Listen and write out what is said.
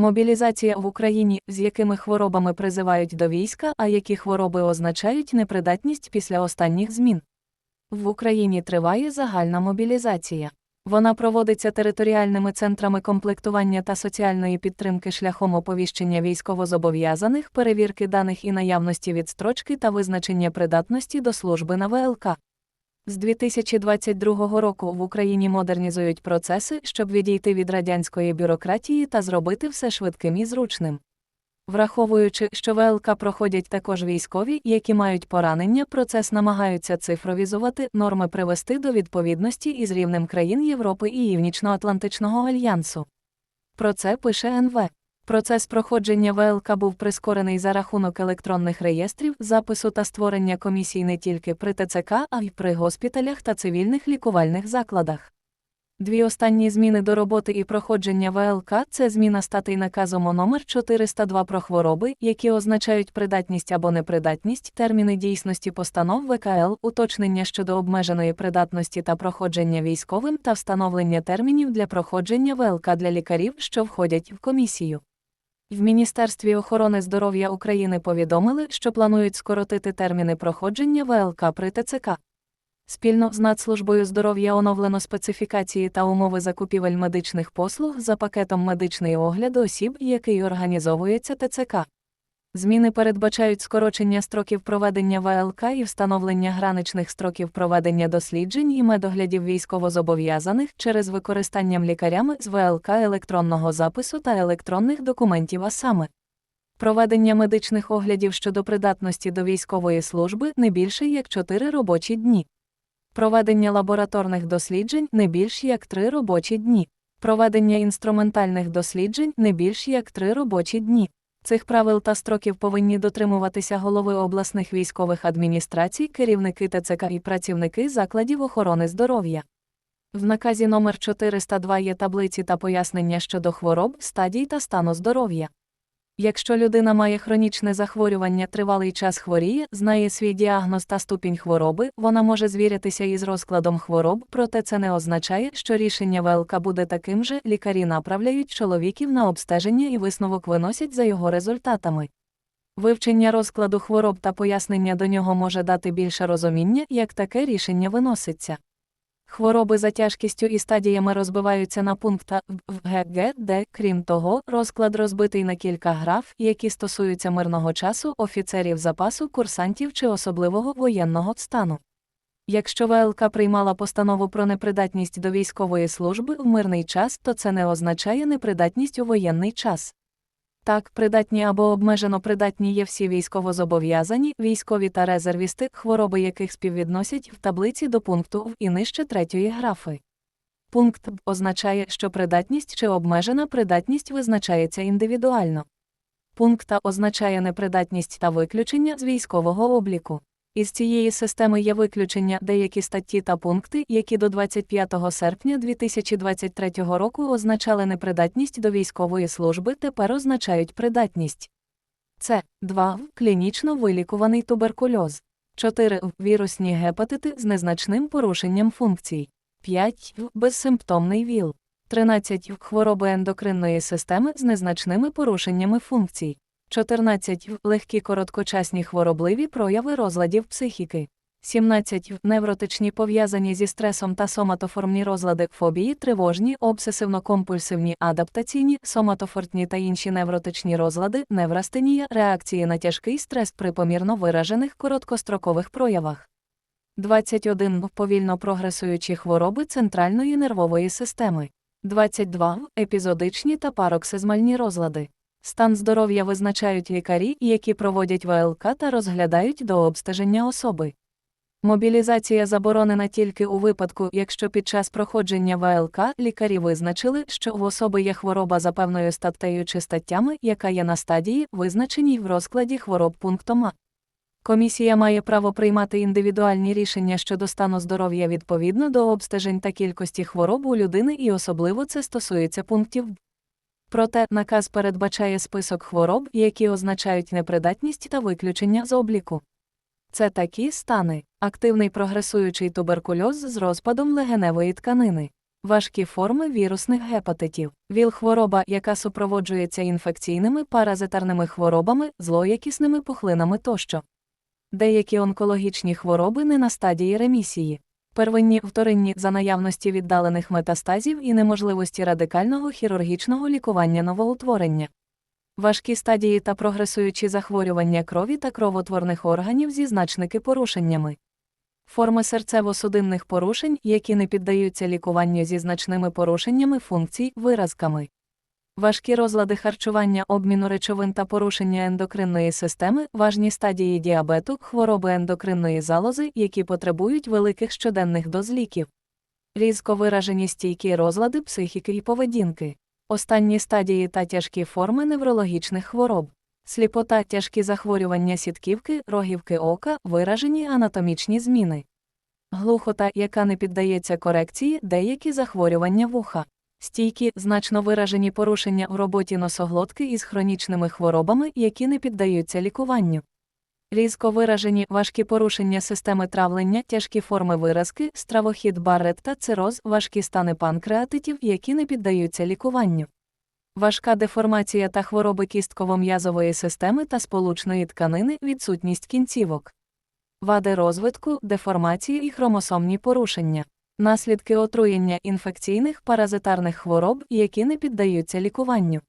Мобілізація в Україні, з якими хворобами призивають до війська, а які хвороби означають непридатність після останніх змін. В Україні триває загальна мобілізація. Вона проводиться територіальними центрами комплектування та соціальної підтримки шляхом оповіщення військовозобов'язаних, перевірки даних і наявності відстрочки та визначення придатності до служби на ВЛК. З 2022 року в Україні модернізують процеси, щоб відійти від радянської бюрократії та зробити все швидким і зручним. Враховуючи, що ВЛК проходять також військові, які мають поранення, процес намагаються цифровізувати, норми привести до відповідності із рівнем країн Європи і Північно-Атлантичного альянсу. Про це пише НВ. Процес проходження ВЛК був прискорений за рахунок електронних реєстрів, запису та створення комісій не тільки при ТЦК, а й при госпіталях та цивільних лікувальних закладах. Дві останні зміни до роботи і проходження ВЛК це зміна статей наказом номер 402 про хвороби, які означають придатність або непридатність, терміни дійсності постанов ВКЛ, уточнення щодо обмеженої придатності та проходження військовим та встановлення термінів для проходження ВЛК для лікарів, що входять в комісію. В Міністерстві охорони здоров'я України повідомили, що планують скоротити терміни проходження ВЛК при ТЦК. Спільно з Нацслужбою здоров'я оновлено специфікації та умови закупівель медичних послуг за пакетом медичний огляд осіб, який організовується ТЦК. Зміни передбачають скорочення строків проведення ВЛК і встановлення граничних строків проведення досліджень і медоглядів військовозобов'язаних через використанням лікарями з ВЛК електронного запису та електронних документів, а саме проведення медичних оглядів щодо придатності до військової служби не більше як 4 робочі дні. Проведення лабораторних досліджень не більш як 3 робочі дні. Проведення інструментальних досліджень не більш як 3 робочі дні. Цих правил та строків повинні дотримуватися голови обласних військових адміністрацій, керівники ТЦК і працівники закладів охорони здоров'я. В наказі номер 402 є таблиці та пояснення щодо хвороб, стадій та стану здоров'я. Якщо людина має хронічне захворювання, тривалий час хворіє, знає свій діагноз та ступінь хвороби, вона може звірятися із розкладом хвороб, проте це не означає, що рішення ВЛК буде таким же, лікарі направляють чоловіків на обстеження і висновок виносять за його результатами. Вивчення розкладу хвороб та пояснення до нього може дати більше розуміння, як таке рішення виноситься. Хвороби за тяжкістю і стадіями розбиваються на пункта в де, крім того, розклад розбитий на кілька граф, які стосуються мирного часу, офіцерів запасу, курсантів чи особливого воєнного стану. Якщо ВЛК приймала постанову про непридатність до військової служби в мирний час, то це не означає непридатність у воєнний час. Так, придатні або обмежено придатні є всі військовозобов'язані, військові та резервісти, хвороби яких співвідносять в таблиці до пункту В і нижче третьої графи. Пункт Б означає, що придатність чи обмежена придатність визначається індивідуально. Пункт А означає непридатність та виключення з військового обліку. Із цієї системи є виключення деякі статті та пункти, які до 25 серпня 2023 року означали непридатність до військової служби, тепер означають придатність. Це 2. Клінічно вилікуваний туберкульоз. 4. Вірусні гепатити з незначним порушенням функцій. 5. Безсимптомний ВІЛ. 13. Хвороби ендокринної системи з незначними порушеннями функцій. 14. Легкі короткочасні хворобливі прояви розладів психіки. 17. Невротичні пов'язані зі стресом та соматоформні розлади, фобії, тривожні, обсесивно-компульсивні, адаптаційні, соматофортні та інші невротичні розлади, неврастенія, реакції на тяжкий стрес при помірно виражених короткострокових проявах. 21. Повільно прогресуючі хвороби центральної нервової системи. 22. Епізодичні та пароксизмальні розлади. Стан здоров'я визначають лікарі, які проводять ВЛК та розглядають до обстеження особи. Мобілізація заборонена тільки у випадку, якщо під час проходження ВЛК лікарі визначили, що в особи є хвороба за певною статтею чи статтями, яка є на стадії, визначеній в розкладі хвороб пунктом А. Комісія має право приймати індивідуальні рішення щодо стану здоров'я відповідно до обстежень та кількості хвороб у людини, і особливо це стосується пунктів Б. Проте наказ передбачає список хвороб, які означають непридатність та виключення з обліку. Це такі стани: активний прогресуючий туберкульоз з розпадом легеневої тканини, Важкі форми вірусних гепатитів. ВІЛ-хвороба, яка супроводжується інфекційними паразитарними хворобами, злоякісними пухлинами тощо. Деякі онкологічні хвороби не на стадії ремісії. Первинні, вторинні за наявності віддалених метастазів і неможливості радикального хірургічного лікування новоутворення. Важкі стадії та прогресуючі захворювання крові та кровотворних органів зі значники порушеннями. Форми серцево-судинних порушень, які не піддаються лікуванню зі значними порушеннями функцій, виразками. Важкі розлади харчування, обміну речовин та порушення ендокринної системи, важні стадії діабету, хвороби ендокринної залози, які потребують великих щоденних доз ліків. Різко виражені стійкі розлади психіки і поведінки. Останні стадії та тяжкі форми неврологічних хвороб. Сліпота, тяжкі захворювання сітківки, рогівки ока, виражені анатомічні зміни. Глухота, яка не піддається корекції, деякі захворювання вуха. Стійкі, значно виражені порушення в роботі носоглотки із хронічними хворобами, які не піддаються лікуванню. Різко виражені важкі порушення системи травлення, тяжкі форми виразки, стравохід Барретта, цироз, важкі стани панкреатитів, які не піддаються лікуванню. Важка деформація та хвороби кістково-м'язової системи та сполучної тканини, відсутність кінцівок. Вади розвитку, деформації і хромосомні порушення. Наслідки отруєння інфекційних паразитарних хвороб, які не піддаються лікуванню.